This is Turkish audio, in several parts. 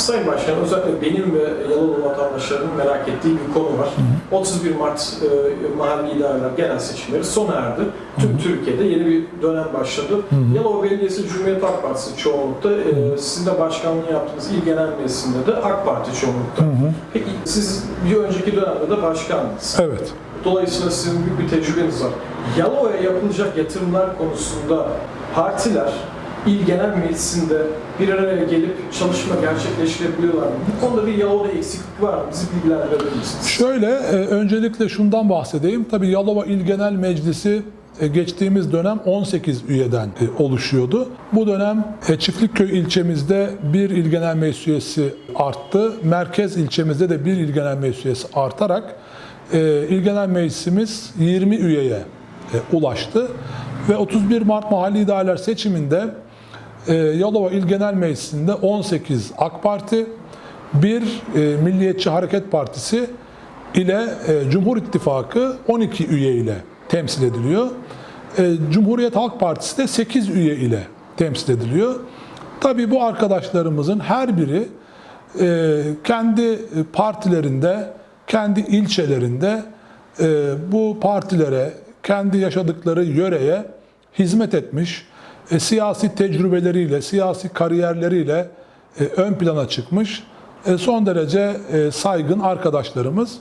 Sayın Başkan, özellikle benim ve Yalova vatandaşlarının merak ettiği bir konu var. 31 Mart e, mahalli idareler genel seçimleri sona erdi. Tüm Türkiye'de yeni bir dönem başladı. Yalova Belediyesi Cumhuriyet Halk Partisi çoğunlukta, e, sizin de başkanlığı yaptığınız İl Genel Meclisi'nde de AK Parti çoğunlukta. Peki siz bir önceki dönemde de başkandınız. Evet. Dolayısıyla sizin büyük bir tecrübeniz var. Yalova'ya yapılacak yatırımlar konusunda partiler İl Genel Meclisi'nde bir araya gelip çalışma gerçekleştirebiliyorlar mı? Bu konuda bir Yalova'da eksiklik var mı? Bizi bilgilendirebilir misiniz? Şöyle, e, öncelikle şundan bahsedeyim. Tabii Yalova İl Genel Meclisi e, geçtiğimiz dönem 18 üyeden e, oluşuyordu. Bu dönem Çiftlikköy ilçemizde bir il genel meclis üyesi arttı. Merkez ilçemizde de bir il genel meclis üyesi artarak il genel meclisimiz 20 üyeye ulaştı. Ve 31 Mart mahalli idareler seçiminde e, Yalova İl Genel Meclisi'nde 18 AK Parti, bir e, Milliyetçi Hareket Partisi ile e, Cumhur İttifakı 12 üye ile temsil ediliyor. E, Cumhuriyet Halk Partisi de 8 üye ile temsil ediliyor. Tabii bu arkadaşlarımızın her biri e, kendi partilerinde, kendi ilçelerinde bu partilere, kendi yaşadıkları yöreye hizmet etmiş, e, siyasi tecrübeleriyle, siyasi kariyerleriyle e, ön plana çıkmış e, son derece e, saygın arkadaşlarımız.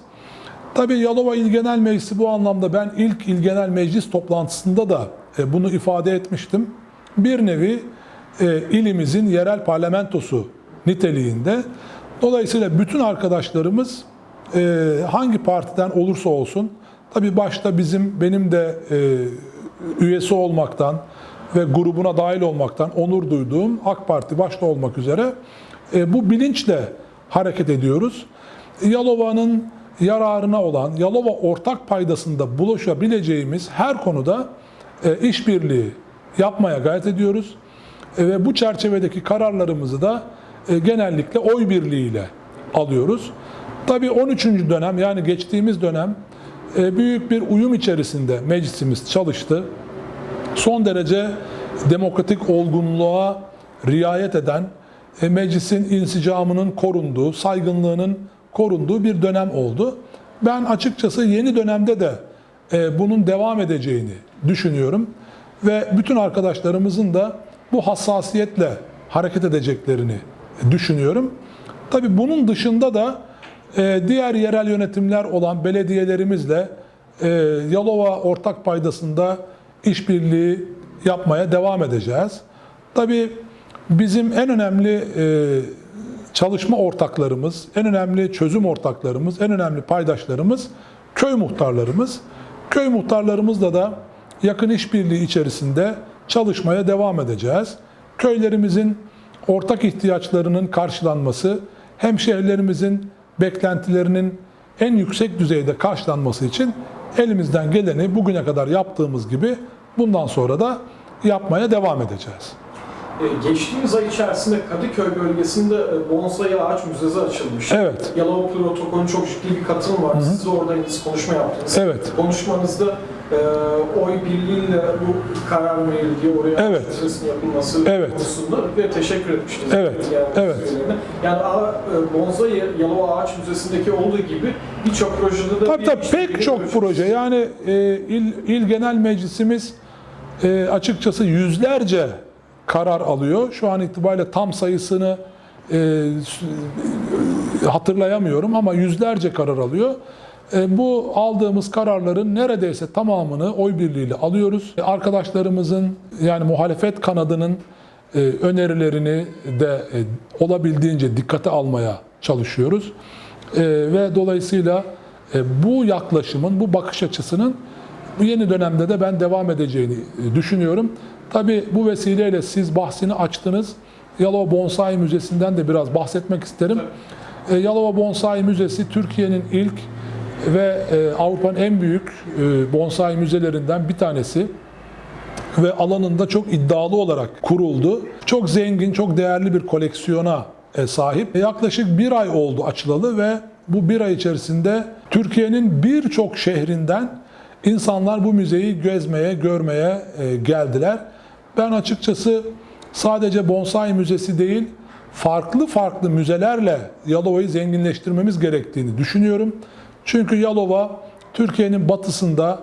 Tabii Yalova İl Genel Meclisi bu anlamda ben ilk İl Genel Meclis toplantısında da e, bunu ifade etmiştim. Bir nevi e, ilimizin yerel parlamentosu niteliğinde. Dolayısıyla bütün arkadaşlarımız e, hangi partiden olursa olsun, tabii başta bizim benim de e, üyesi olmaktan ve grubuna dahil olmaktan onur duyduğum AK Parti başta olmak üzere e, bu bilinçle hareket ediyoruz. Yalova'nın yararına olan, Yalova ortak paydasında buluşabileceğimiz her konuda e, işbirliği yapmaya gayret ediyoruz. E, ve bu çerçevedeki kararlarımızı da e, genellikle oy birliğiyle alıyoruz. Tabii 13. dönem yani geçtiğimiz dönem e, büyük bir uyum içerisinde meclisimiz çalıştı. Son derece demokratik olgunluğa riayet eden, e, meclisin insicamının korunduğu, saygınlığının korunduğu bir dönem oldu. Ben açıkçası yeni dönemde de e, bunun devam edeceğini düşünüyorum ve bütün arkadaşlarımızın da bu hassasiyetle hareket edeceklerini düşünüyorum. Tabii bunun dışında da e, diğer yerel yönetimler olan belediyelerimizle Yalova ortak paydasında işbirliği yapmaya devam edeceğiz. Tabii bizim en önemli e, çalışma ortaklarımız, en önemli çözüm ortaklarımız, en önemli paydaşlarımız köy muhtarlarımız. Köy muhtarlarımızla da yakın işbirliği içerisinde çalışmaya devam edeceğiz. Köylerimizin ortak ihtiyaçlarının karşılanması, hemşehrilerimizin beklentilerinin en yüksek düzeyde karşılanması için elimizden geleni bugüne kadar yaptığımız gibi bundan sonra da yapmaya devam edeceğiz. E, Geçtiğimiz ay içerisinde Kadıköy bölgesinde e, bonsai ağaç müzesi açılmış. Evet. Yalova protokolünün çok ciddi bir katılım var. Siz de oradaydınız, konuşma yaptınız. Evet. Konuşmanızda e, oy birliğiyle bu karar verildiği oraya Evet. yapılması Evet. konusunda ve teşekkür etmiştiniz. Evet, Yani evet. üyelerine. Yani e, bonsai Yalova Ağaç Müzesi'ndeki olduğu gibi birçok projede de Tabii bir tabii pek çok proje. Yani e, il, il genel meclisimiz e, açıkçası yüzlerce karar alıyor. Şu an itibariyle tam sayısını e, s- hatırlayamıyorum ama yüzlerce karar alıyor. E, bu aldığımız kararların neredeyse tamamını oy birliğiyle alıyoruz. E, Arkadaşlarımızın yani muhalefet kanadının e, önerilerini de olabildiğince dikkate almaya çalışıyoruz. Ve dolayısıyla bu yaklaşımın, bu bakış açısının bu yeni dönemde de ben devam edeceğini düşünüyorum. Tabii bu vesileyle siz bahsini açtınız. Yalova Bonsai Müzesi'nden de biraz bahsetmek isterim. Yalova Bonsai Müzesi Türkiye'nin ilk ve e, Avrupa'nın en büyük e, bonsai müzelerinden bir tanesi ve alanında çok iddialı olarak kuruldu. Çok zengin, çok değerli bir koleksiyona e, sahip. Yaklaşık bir ay oldu açılalı ve bu bir ay içerisinde Türkiye'nin birçok şehrinden insanlar bu müzeyi gezmeye, görmeye e, geldiler. Ben açıkçası sadece bonsai müzesi değil, farklı farklı müzelerle Yalova'yı zenginleştirmemiz gerektiğini düşünüyorum. Çünkü Yalova Türkiye'nin batısında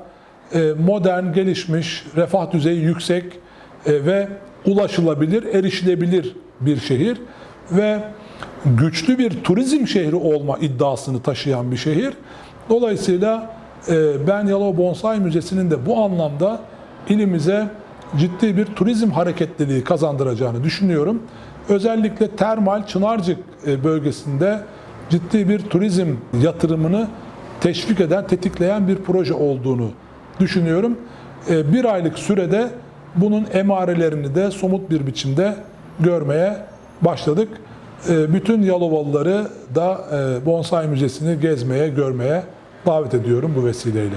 e, modern, gelişmiş, refah düzeyi yüksek e, ve ulaşılabilir, erişilebilir bir şehir ve güçlü bir turizm şehri olma iddiasını taşıyan bir şehir. Dolayısıyla e, ben Yalova Bonsai Müzesi'nin de bu anlamda ilimize ciddi bir turizm hareketliliği kazandıracağını düşünüyorum. Özellikle termal Çınarcık bölgesinde ciddi bir turizm yatırımını teşvik eden, tetikleyen bir proje olduğunu düşünüyorum. E, Bir aylık sürede bunun emarelerini de somut bir biçimde görmeye başladık. E, Bütün Yalovalıları da e, Bonsai Müzesi'ni gezmeye, görmeye davet ediyorum bu vesileyle.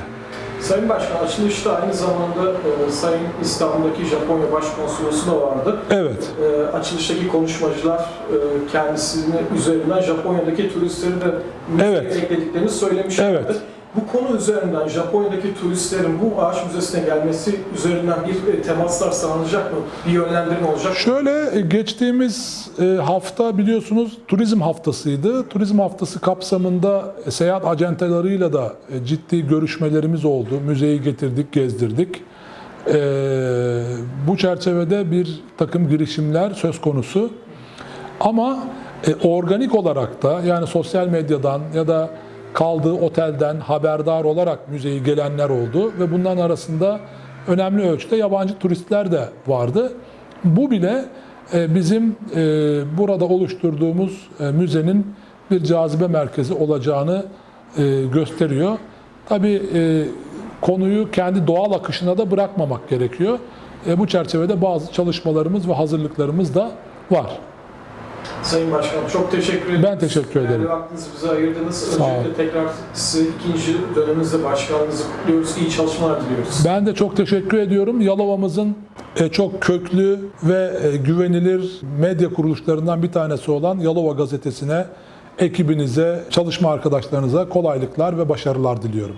Sayın Başkan açılışta aynı zamanda e, Sayın İstanbul'daki Japonya Başkonsolosu da vardı. Evet, E, açılıştaki konuşmacılar e, kendisini üzerinden Japonya'daki turistleri de müzeye Evet. eklediklerini söylemişlerdi. Evet. Bu konu üzerinden Japonya'daki turistlerin bu ağaç müzesine gelmesi üzerinden bir e, temaslar sağlanacak mı? Bir yönlendirme olacak mı? Şöyle e, geçtiğimiz e, hafta biliyorsunuz turizm haftasıydı. Turizm haftası kapsamında seyahat acentelarıyla da ciddi görüşmelerimiz oldu. Müzeyi getirdik, gezdirdik. Bu çerçevede bir takım girişimler söz konusu. Ama organik olarak da yani sosyal medyadan ya da kaldığı otelden haberdar olarak müzeyi gelenler oldu ve bunların arasında önemli ölçüde yabancı turistler de vardı. Bu bile e, bizim e, burada oluşturduğumuz e, müzenin bir cazibe merkezi olacağını gösteriyor. Tabii konuyu kendi doğal akışına da bırakmamak gerekiyor. Bu çerçevede bazı çalışmalarımız ve hazırlıklarımız da var. Sayın Başkanım çok teşekkür ederim. Ben teşekkür ederim. Değerli vaktinizi bize ayırdınız. Sağ olun. Öncelikle tekrar size ikinci döneminizde başkanınızı kutluyoruz. İyi çalışmalar diliyoruz. Ben de çok teşekkür ediyorum. Yalova'mızın e, çok köklü ve e, güvenilir medya kuruluşlarından bir tanesi olan Yalova Gazetesi'ne, ekibinize, çalışma arkadaşlarınıza kolaylıklar ve başarılar diliyorum.